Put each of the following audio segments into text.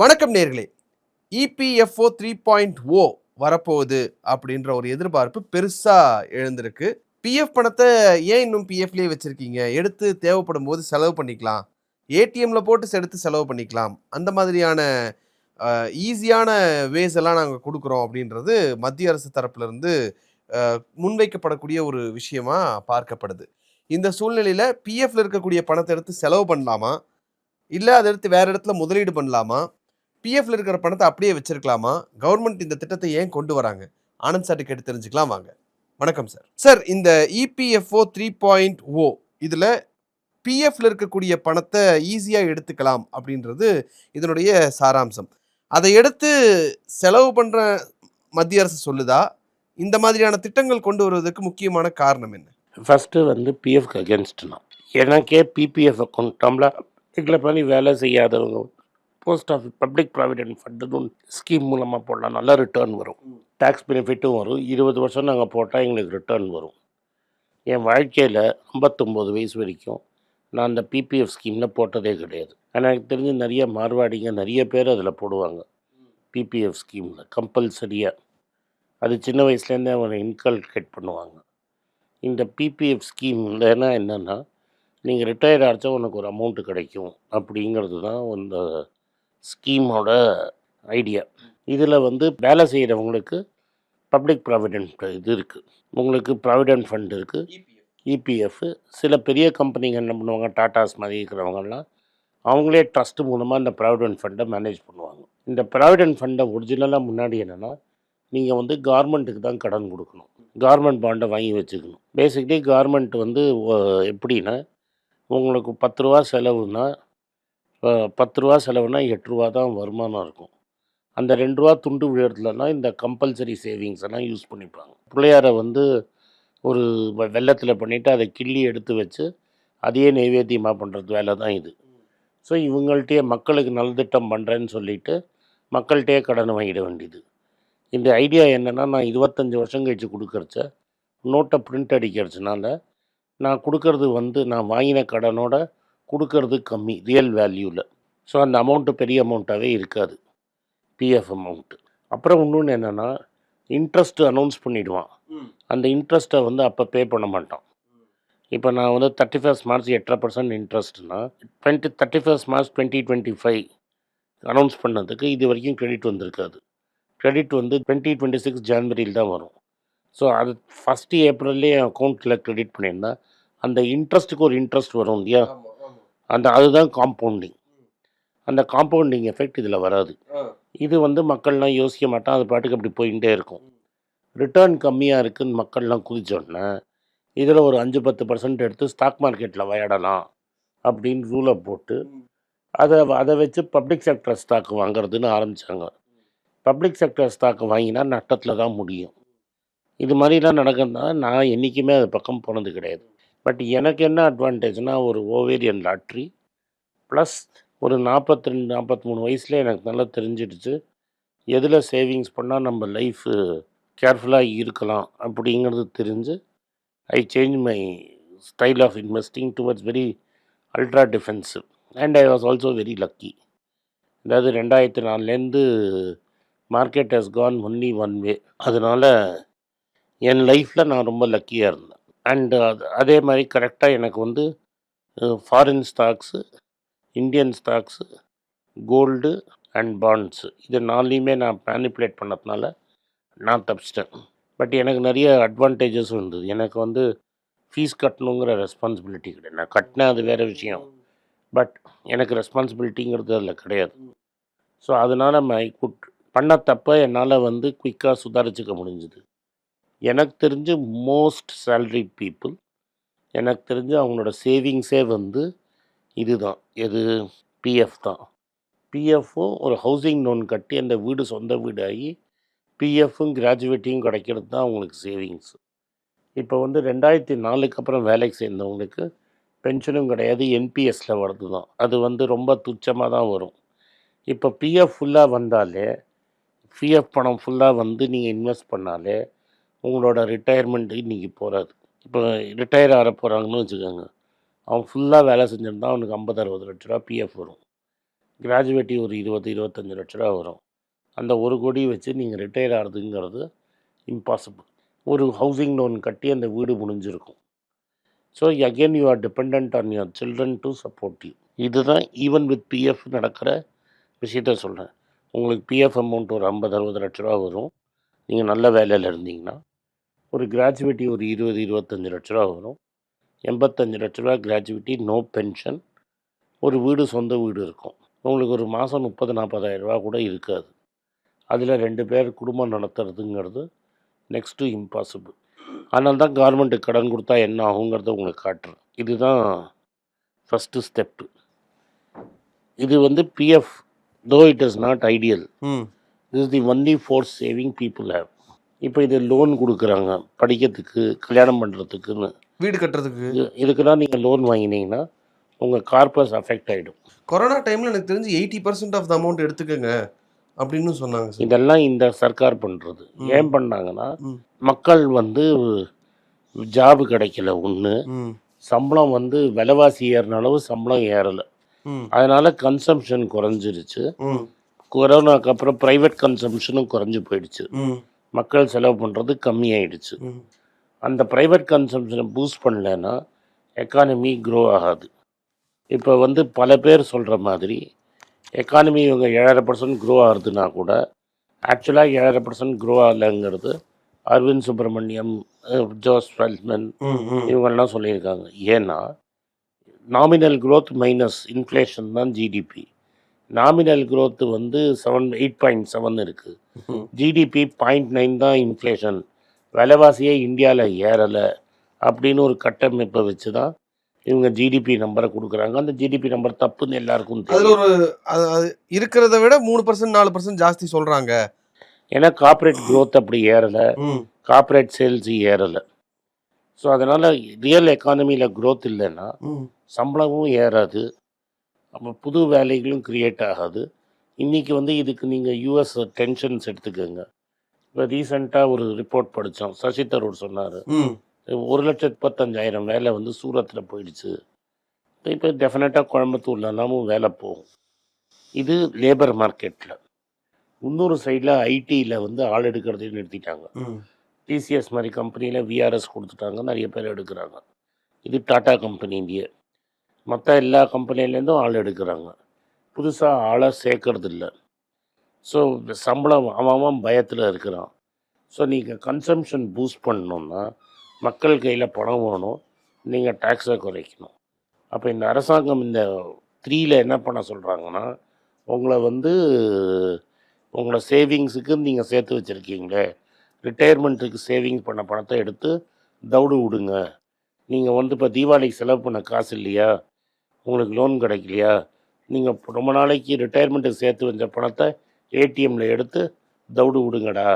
வணக்கம் நேர்களே. EPFO three point ஓ வரப்போகுது அப்படின்ற ஒரு எதிர்பார்ப்பு பெருசாக எழுந்திருக்கு. பிஎஃப் பணத்தை ஏன் இன்னும் பிஎஃப்லேயே வச்சுருக்கீங்க? எடுத்து தேவைப்படும் போது செலவு பண்ணிக்கலாம். ஏடிஎம்ல போட்டு எடுத்து செலவு பண்ணிக்கலாம். அந்த மாதிரியான ஈஸியான வேஸ் எல்லாம் நாங்கள் கொடுக்குறோம் அப்படின்றது மத்திய அரசு தரப்புலேருந்து முன்வைக்கப்படக்கூடிய ஒரு விஷயமா பார்க்கப்படுது. இந்த சூழ்நிலையில் பிஎஃப்ல இருக்கக்கூடிய பணத்தை எடுத்து செலவு பண்ணலாமா? இல்லை அதை எடுத்து வேறு இடத்துல முதலீடு பண்ணலாமா? பிஎஃப்ல இருக்கிற பணத்தை அப்படியே வச்சிருக்கலாமா? கவர்மெண்ட் இந்த திட்டத்தை ஏன் கொண்டு வராங்க? ஆனந்த் சார்ட்டு கேட்டு தெரிஞ்சுக்கலாம் வாங்க. வணக்கம் சார் சார் இந்த இபிஎஃப்ஓ த்ரீ பாயிண்ட் ஓ இதில் பிஎஃப்ல இருக்கக்கூடிய பணத்தை ஈஸியாக எடுத்துக்கலாம் அப்படின்றது இதனுடைய சாராம்சம். அதை எடுத்து செலவு பண்ணுற மத்திய அரசு சொல்லுதா? இந்த மாதிரியான திட்டங்கள் கொண்டு வருவதற்கு முக்கியமான காரணம் என்ன? ஃபஸ்ட்டு வந்து பிஎஃப்க்கு அகேன்ஸ்ட்னா எனக்கே பிபிஎஃப் அக்கௌண்ட் டம்ளர் எங்களை பண்ணி வேலை செய்யாதவங்க போஸ்ட் ஆஃபீஸ் பப்ளிக் ப்ராவிடென்ட் ஃபண்டுன்னு ஸ்கீம் மூலமாக போடலாம் நல்ல ரிட்டர்ன் வரும். டேக்ஸ் பெனிஃபிட்டும் வரும். இருபது வருஷம் நாங்கள் போட்டால் எங்களுக்கு ரிட்டர்ன் வரும். என் வாழ்க்கையில் ஐம்பத்தொம்போது வயசு வரைக்கும் நான் அந்த பிபிஎஃப் ஸ்கீமில் போட்டதே கிடையாது. எனக்கு தெரிஞ்சு நிறைய மார்வாடிங்க நிறைய பேர் அதில் போடுவாங்க. பிபிஎஃப் ஸ்கீமில் கம்பல்சரியாக அது சின்ன வயசுலேருந்தே அவனை இன்கல்கேட் பண்ணுவாங்க. இந்த பிபிஎஃப் ஸ்கீம்லனா என்னென்னா நீங்கள் ரிட்டையர்ட் ஆச்சா உனக்கு ஒரு அமௌண்ட்டு கிடைக்கும். அப்படிங்கிறது தான் அந்த ஸ்கீமோட ஐடியா. இதில் வந்து வேலை செய்கிறவங்களுக்கு பப்ளிக் ப்ராவிடென்ட் இது இருக்குது உங்களுக்கு ப்ராவிடென்ட் ஃபண்ட் இருக்குது இபிஎஃப் சில பெரிய கம்பெனிங்க என்ன பண்ணுவாங்க? டாட்டாஸ் மாதிரி இருக்கிறவங்கலாம் அவங்களே ட்ரஸ்ட் மூலமாக இந்த ப்ராவிடென்ட் ஃபண்டை மேனேஜ் பண்ணுவாங்க. இந்த ப்ராவிடென்ட் ஃபண்டை ஒரிஜினலாக முன்னாடி என்னென்னா நீங்கள் வந்து கார்மெண்ட்டுக்கு தான் கடன் கொடுக்கணும். கார்மெண்ட் பாண்டை வாங்கி வச்சுக்கணும். பேசிக்கலி கார்மெண்ட் வந்து எப்படின்னா உங்களுக்கு பத்து ரூபா செலவுன்னா பத்து ரூபா செலவுனா எட்டு ரூபா தான் வருமானம் இருக்கும். அந்த ரெண்டு ரூபா துண்டு விழுறதுலனா இந்த கம்பல்சரி சேவிங்ஸ் எல்லாம் யூஸ் பண்ணிப்பாங்க. பிள்ளையாரை வந்து ஒரு வெள்ளத்தில் பண்ணிவிட்டு அதை கிள்ளி எடுத்து வச்சு அதையே நைவேத்தியமாக பண்ணுறது வேலை தான் இது. ஸோ இவங்கள்ட்டே மக்களுக்கு நலத்திட்டம் பண்ணுறேன்னு சொல்லிட்டு மக்கள்கிட்டே கடன் வாங்கிட வேண்டியது. இந்த ஐடியா என்னென்னா நான் இருபத்தஞ்சி வருஷம் கழிச்சு கொடுக்கறச்ச நோட்டை பிரிண்ட் அடிக்கிறதுனால நான் கொடுக்கறது வந்து நான் வாங்கின கடனோட கொடுக்கறது கம்மி ரியல் வேல்யூவில் ஸோ அந்த அமௌண்ட்டு பெரிய அமௌண்ட்டாகவே இருக்காது. பிஎஃப் அமௌண்ட்டு அப்புறம் இன்னொன்று என்னென்னா இன்ட்ரெஸ்ட் அனௌன்ஸ் பண்ணிடுவான். அந்த இன்ட்ரெஸ்ட்டை வந்து அப்போ பே பண்ண மாட்டான். இப்போ நான் வந்து தேர்ட்டி ஃபர்ஸ்ட் மார்ச் எட்டரை percent இன்ட்ரெஸ்ட்னா twenty thirty first March twenty twenty five announce பண்ணதுக்கு இது வரைக்கும் கிரெடிட் வந்திருக்காது. கிரெடிட் வந்து டுவெண்ட்டி டுவெண்ட்டி சிக்ஸ் ஜான்வரியில் தான் வரும். ஸோ அது ஃபஸ்ட்டு ஏப்ரல்லே என் அக்கௌண்ட்டில் கிரெடிட் பண்ணியிருந்தா அந்த இன்ட்ரெஸ்ட்டுக்கு ஒரு இன்ட்ரெஸ்ட் வரும் இல்லையா? அந்த அதுதான் காம்பவுண்டிங் அந்த காம்பவுண்டிங் எஃபெக்ட் இதில் வராது. இது வந்து மக்கள்லாம் யோசிக்க மாட்டான் அது பாட்டுக்கு அப்படி போயிட்டே இருக்கும். ரிட்டர்ன் கம்மியாக இருக்குன்னு மக்கள்லாம் குதிச்சோடனே இதில் ஒரு அஞ்சு பத்து பர்சன்ட் எடுத்து ஸ்டாக் மார்க்கெட்டில் விளையாடலாம் அப்படின்னு ரூலை போட்டு அதை அதை வச்சு பப்ளிக் செக்டர் ஸ்டாக் வாங்குறதுன்னு ஆரம்பித்தாங்க பப்ளிக் செக்டர் ஸ்டாக் வாங்கினா நட்டத்தில் தான் முடியும். இது மாதிரிலாம் நடக்குதுன்னா நான் என்றைக்குமே அது பக்கம் போனது கிடையாது. பட் எனக்கு என்ன அட்வான்டேஜ்னால் ஒரு ஓவேரியன் லாட்ரி ப்ளஸ் ஒரு நாற்பத்தி ரெண்டு நாற்பத்தி மூணு வயசுல எனக்கு நல்லா தெரிஞ்சிடுச்சு. எதில் சேவிங்ஸ் பண்ணால் நம்ம லைஃபு கேர்ஃபுல்லாக இருக்கலாம் அப்படிங்கிறது தெரிஞ்சு I change my style of investing towards very ultra defensive and I was also very lucky அதாவது ரெண்டாயிரத்தி நாலுலேருந்து market has gone only one way அதனால் என் லைஃப்பில் நான் ரொம்ப லக்கியாக இருந்தேன். அண்டு அது uh, அதே மாதிரி கரெக்டாக எனக்கு வந்து foreign stocks Indian stocks gold and bonds இது நாலுலேயுமே நான் மேனிப்புலேட் பண்ணதுனால நான் தப்பிச்சிட்டேன். பட் எனக்கு நிறைய அட்வான்டேஜஸும் இருந்தது. எனக்கு வந்து ஃபீஸ் கட்டணுங்கிற ரெஸ்பான்சிபிலிட்டி கிடையாது. நான் கட்டினேன் அது வேறு விஷயம். பட் எனக்கு ரெஸ்பான்சிபிலிட்டிங்கிறது அதில் கிடையாது. ஸோ அதனால் மை குட் பண்ண தப்ப என்னால் வந்து குயிக்காக சுதாரிச்சுக்க முடிஞ்சுது. எனக்கு தெரிஞ்சு மோஸ்ட் சேல்ரி பீப்புள் எனக்கு தெரிஞ்சு அவங்களோட சேவிங்ஸே வந்து இதுதான் எது? பிஎஃப் தான். பிஎஃப்பும் ஒரு ஹவுசிங் லோன் கட்டி அந்த வீடு சொந்த வீடு ஆகி பிஎஃப்பும் கிராஜுவேட்டியும் கிடைக்கிறது தான் அவங்களுக்கு சேவிங்ஸ் இப்போ வந்து ரெண்டாயிரத்தி நாலுக்கு அப்புறம் வேலைக்கு சேர்ந்தவங்களுக்கு பென்ஷனும் கிடையாது என்பிஎஸில் வருது தான். அது வந்து ரொம்ப துச்சமாக தான் வரும். இப்போ பிஎஃப் ஃபுல்லாக வந்தாலே பிஎஃப் பணம் ஃபுல்லாக வந்து நீங்கள் இன்வெஸ்ட் பண்ணாலே உங்களோட ரிட்டையர்மெண்ட் இன்றைக்கி போகாது இப்போ ரிட்டையர் ஆக போகிறாங்கன்னு வச்சுக்கோங்க. அவன் ஃபுல்லாக வேலை செஞ்சிருந்தா அவனுக்கு ஐம்பது அறுபது லட்ச ரூபா பிஎஃப் வரும். கிராஜுவேட்டி ஒரு இருபது இருபத்தஞ்சி லட்ச ரூபா வரும். அந்த ஒரு கோடி வச்சு நீங்கள் ரிட்டையர் ஆகிறதுங்கிறது இம்பாசிபிள் ஒரு ஹவுசிங் லோன் கட்டி அந்த வீடு முடிஞ்சிருக்கும். So again you are depend on your children to support you இதுதான் ஈவன் வித் பிஎஃப் நடக்கிற விஷயத்த சொல்கிறேன் உங்களுக்கு பிஎஃப் அமௌண்ட் ஒரு ஐம்பது அறுபது லட்ச ரூபா வரும். நீங்கள் நல்ல வேலையில் இருந்தீங்கன்னா ஒரு கிராஜுவேட்டி ஒரு இருபது இருபத்தஞ்சி லட்ச ரூபா வரும். எண்பத்தஞ்சு லட்ச ரூபா கிராஜுவிட்டி நோ பென்ஷன் ஒரு வீடு சொந்த வீடு இருக்கும். உங்களுக்கு ஒரு மாதம் முப்பது நாற்பதாயிரம் ரூபா கூட இருக்காது. அதில் ரெண்டு பேர் குடும்பம் நடத்துறதுங்கிறது நெக்ஸ்ட் டு இம்பாசிபிள் அதனால தான் கவர்மெண்ட்டுக்கு கடன் கொடுத்தா என்ன ஆகுங்கிறத உங்களுக்கு காட்டுறேன். இதுதான் ஃபஸ்ட்டு ஸ்டெப்பு இது வந்து PF though it is not ideal this is the only forced saving people have இப்போ இது லோன் கொடுக்குறாங்க. படிக்கிறதுக்கு கல்யாணம் பண்ணுறதுக்குன்னு வீடு கட்டுறதுக்கு. இது இதுக்கெல்லாம் நீங்கள் லோன் வாங்கினீங்கன்னா உங்கள் கார்பஸ் அஃபெக்ட் ஆகிடும் கொரோனா டைம்ல எனக்கு தெரிஞ்சு eighty percent of the amount எடுத்துக்கங்க அப்படின்னு சொன்னாங்க இதெல்லாம் இந்த சர்க்கார் பண்ணுறது. ஏன் பண்ணாங்கன்னா. மக்கள் வந்து ஜாப் கிடைக்கல ஒன்று சம்பளம் வந்து விலைவாசி ஏறின அளவு சம்பளம் ஏறலை. அதனால் கன்சம்ஷன் குறைஞ்சிருச்சு. கொரோனாக்கு அப்புறம் ப்ரைவேட் கன்சம்ஷனும் குறைஞ்சி போயிடுச்சு. மக்கள் செலவு பண்ணுறது கம்மியாயிடுச்சு. அந்த ப்ரைவேட் கன்சம்ஷனை பூஸ்ட் பண்ணலைன்னா எக்கானமி க்ரோ ஆகாது. இப்போ வந்து பல பேர் சொல்கிற மாதிரி எக்கானமி இவங்க ஏழரை பர்சன்ட் க்ரோ ஆகுதுன்னா கூட ஆக்சுவலாக ஏழரை பர்சன்ட் க்ரோ ஆகலைங்கிறது அரவிந்த் சுப்பிரமணியம் ஜோஸ் ஃபெல்ட்மன் இவங்கெல்லாம் சொல்லியிருக்காங்க. ஏன்னா நாமினல் growth மைனஸ் இன்ஃப்ளேஷன் தான் ஜிடிபி நாமினல் growth வந்து செவன் எயிட் பாயிண்ட் செவன் இருக்குது. ஜிடிபி பாயிண்ட் நைன் தான் இன்ஃப்ளேஷன் விலைவாசியே இந்தியாவில் ஏறலை அப்படின்னு ஒரு கட்டமைப்பை வச்சு தான் இவங்க ஜிடிபி நம்பரை கொடுக்குறாங்க. அந்த ஜிடிபி நம்பர் தப்புன்னு எல்லாருக்கும் அதுல ஒரு இருக்கிறத விட மூணு பர்சன்ட் நாலு பர்சன்ட் ஜாஸ்தி சொல்றாங்க. ஏன்னா கார்ப்பரேட் growth அப்படி ஏறலை. கார்ப்பரேட் சேல்ஸ் ஏறலை. ஸோ அதனால் ரியல் எக்கானமியில் growth இல்லைன்னா சம்பளமும் ஏறாது. அப்போ புது வேலைகளும் கிரியேட் ஆகாது. இன்றைக்கி வந்து இதுக்கு நீங்கள் யூஎஸ் டென்ஷன்ஸ் எடுத்துக்கோங்க. இப்போ ரீசெண்டாக ஒரு ரிப்போர்ட் படித்தோம் சசி தரூர் சொன்னார். ஒரு லட்சத்து முப்பத்தஞ்சாயிரம் வேலை வந்து சூரத்தில் போயிடுச்சு. இப்போ டெஃபினட்டாக கோயம்புத்தூர்லனாமும் வேலை போகும். இது லேபர் மார்க்கெட்டில் இன்னொரு சைடில் ஐடியில் வந்து ஆள் எடுக்கிறதையும் நிறுத்திட்டாங்க. டிசிஎஸ் மாதிரி கம்பெனியில் விஆர்எஸ் கொடுத்துட்டாங்க. நிறைய பேர் எடுக்கிறாங்க. இது டாடா கம்பெனிலேயே மற்ற எல்லா கம்பெனிலேருந்தும் ஆள் எடுக்கிறாங்க. புதுசாக ஆளை சேர்க்கறது இல்லை ஸோ சம்பளம் அவன் அவன் பயத்தில் இருக்கிறான். ஸோ நீங்கள் கன்சம்ஷன் பூஸ்ட் பண்ணணுன்னா மக்கள் கையில் பணம் வேணும். நீங்கள் டேக்ஸை குறைக்கணும். அப்போ இந்த அரசாங்கம் இந்த த்ரீயில் என்ன பண்ண சொல்கிறாங்கன்னா உங்களை வந்து உங்களை சேவிங்ஸுக்கு நீங்கள் சேர்த்து வச்சுருக்கீங்களே. ரிட்டையர்மெண்ட்டுக்கு சேவிங்ஸ் பண்ண பணத்தை எடுத்து தவுடு விடுங்க. நீங்கள் வந்து இப்போ தீபாவளிக்கு செலவு பண்ண காசு இல்லையா? உங்களுக்கு லோன் கிடைக்கலையா? நீங்கள் ரொம்ப நாளைக்கு ரிட்டையர்மெண்ட்டுக்கு சேர்த்து வச்ச பணத்தை ஏடிஎம்ல எடுத்து தவிடு விடுங்கடா.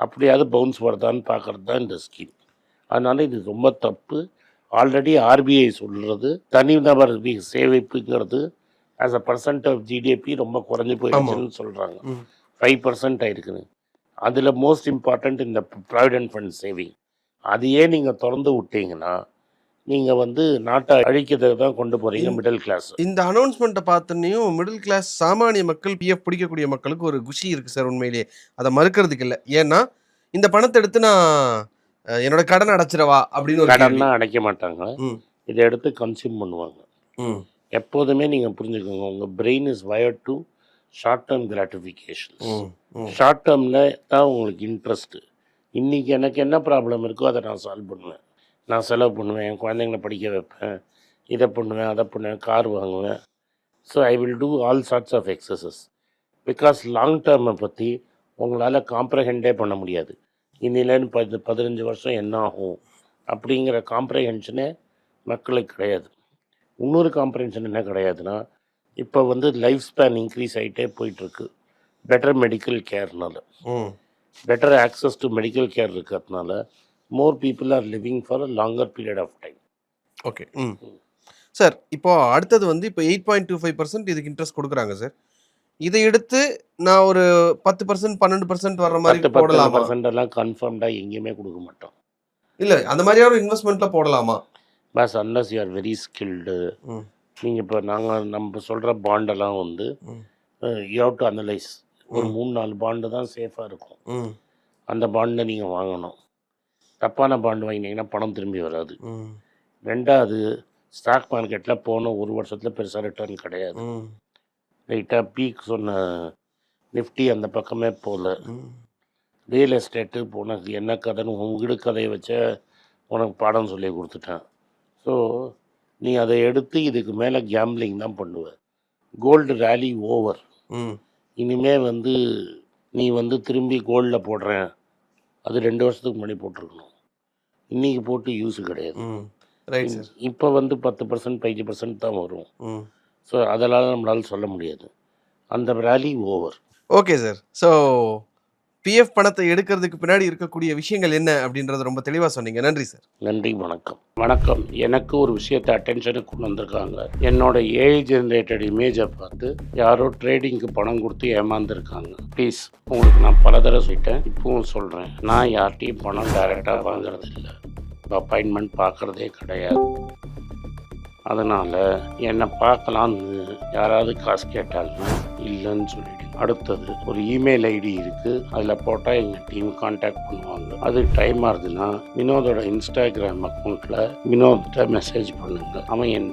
அப்படியாவது பவுன்ஸ் வருதான்னு பார்க்குறது தான் இந்த ஸ்கீம் அதனால் இது ரொம்ப தப்பு. ஆல்ரெடி ஆர்பிஐ சொல்கிறது தனிநபர் சேமிப்புங்கிறது as a percent of GDP ரொம்ப குறைஞ்சி போயிடுச்சுன்னு சொல்கிறாங்க. ஃபைவ் பர்சன்ட் ஆயிருக்குது. அதில் மோஸ்ட் இம்பார்ட்டண்ட் இந்த ப்ராவிடென்ட் ஃபண்ட் சேவிங் அதையே நீங்கள் திறந்து விட்டீங்கன்னா நீங்கள் வந்து நாட்டை அழிக்கிறதுக்கு தான் கொண்டு போகிறீங்க மிடில் கிளாஸ் இந்த அனௌன்ஸ்மெண்ட்டை பார்த்தோன்னையும் மிடில் கிளாஸ் சாமானிய மக்கள் பிஎஃப் பிடிக்கக்கூடிய மக்களுக்கு ஒரு குஷி இருக்கு சார் உண்மையிலேயே. அதை மறுக்கிறதுக்கு இல்லை. ஏன்னா இந்த பணத்தை எடுத்து நான் என்னோட கடன் அடைச்சிடவா அப்படின்னு ஒரு. கடன்லாம் அடைக்க மாட்டாங்க. இதை எடுத்து கன்சியூம் பண்ணுவாங்க. ம். எப்போதுமே நீங்கள் புரிஞ்சுக்கோங்க உங்கள் brain is wired to short term gratification short டேர்மில் தான் உங்களுக்கு இன்ட்ரெஸ்ட்டு இன்றைக்கி எனக்கு என்ன ப்ராப்ளம் இருக்கோ அதை நான் சால்வ் பண்ணுவேன். நான் செலவு பண்ணுவேன் என் குழந்தைங்கள படிக்க வைப்பேன் இதை பண்ணுவேன் அதை பண்ணுவேன் கார் வாங்குவேன். So I will do all sorts of excess because long டேர்மை பற்றி உங்களால் காம்ப்ரஹெண்டே பண்ண முடியாது. இன்னிலேருந்து ப பதினஞ்சு வருஷம் என்ன ஆகும்? அப்படிங்கிற காம்ப்ரஹென்ஷனே மக்களுக்கு கிடையாது. இன்னொரு காம்ப்ரஹென்ஷன் என்ன கிடையாதுன்னா இப்போ வந்து லைஃப் ஸ்பேன் இன்க்ரீஸ் ஆகிட்டே போயிட்டுருக்கு better medical கேர்னால better access to medical care இருக்கிறதுனால more people are living for a longer period of time okay hmm. Sir இப்போ அடுத்தது வந்து இப்போ eight point two five percent இதுக்கு இன்ட்ரெஸ்ட் கொடுக்குறாங்க சார் இதை எடுத்து நான் ஒரு பத்து பர்சன்ட் பன்னெண்டு பர்சன்ட் வர்ற மாதிரி போடலாமா? பர்சன்ட் எல்லாம் கன்ஃபார்ம்டாக எங்கேயுமே கொடுக்க மாட்டோம். இல்ல அந்த மாதிரியான இன்வெஸ்ட்மெண்ட்ல போடலாமா? But unless you are very skilled நீங்கள் இப்போ நாங்கள் நம்ம சொல்கிற பாண்டெல்லாம் வந்து. யூ ஹவ் டு அனலைஸ் ஒரு மூணு நாலு பாண்டு தான் சேஃபாக இருக்கும். அந்த பாண்டை நீங்கள் வாங்கணும். தப்பான பாண்டு வாங்கினீங்கன்னா பணம் திரும்பி வராது. ரெண்டாவது ஸ்டாக் மார்க்கெட்டில் போன ஒரு வருஷத்தில் பெருசாக ரிட்டர்ன் கிடையாது. ம். லைட்டாக பீக் சொன்ன நிஃப்டி அந்த பக்கமே போகல ரியல் எஸ்டேட்டு உனக்கு என்ன கதைன்னு உன் வீடு கதையை வச்ச உனக்கு பாடம் சொல்லி கொடுத்துட்டேன். ஸோ நீ அதை எடுத்து இதுக்கு மேலே கேம்லிங் தான் பண்ணுவ. கோல்டு ரேலி ஓவர் இனிமே வந்து நீ வந்து திரும்பி கோல்டில் போடுறேன் அது ரெண்டு வருஷத்துக்கு முன்னாடி போட்டிருக்கணும். இன்றைக்கி போட்டு யூஸ் கிடையாது. இப்போ வந்து பத்து பர்சன்ட் பதினஞ்சு பர்சன்ட் தான் வரும். ஸோ அதெல்லாம் நம்மளால சொல்ல முடியாது. அந்த rally over okay sir so PF பணத்தை எடுக்கிறதுக்கு பின்னாடி இருக்கக்கூடிய விஷயங்கள் என்ன அப்படின்றத ரொம்ப தெளிவாக சொன்னீங்க. நன்றி சார் நன்றி வணக்கம். வணக்கம். எனக்கு ஒரு விஷயத்தை அட்டென்ஷனுக்கு கொண்டு வந்திருக்காங்க. என்னோட ஏஐ ஜென்ரேட்டட் இமேஜை பார்த்து யாரோ ட்ரேடிங்க்கு பணம் கொடுத்து ஏமாந்துருக்காங்க. ப்ளீஸ் உங்களுக்கு நான் பல தடவை சொல்லிட்டேன். இப்பவும் சொல்கிறேன் நான் யார்கிட்டையும் பணம் டைரெக்டாக வாங்குறது இல்லை அப்பாயின்மெண்ட் பார்க்குறதே கிடையாது. அதனால் என்னை பார்க்கலான்னு யாராவது காசு கேட்டாலும் இல்லைன்னு சொல்லிடு அடுத்தது ஒரு இமெயில் ஐடி இருக்குது அதில் போட்டால் எங்கள் டீம் காண்டாக்ட் பண்ணுவாங்க. அது டைம் ஆகுதுன்னா வினோதோட இன்ஸ்டாகிராம் அக்கௌண்ட்டில் வினோத்கிட்ட மெசேஜ் பண்ணுங்க. அவன் என்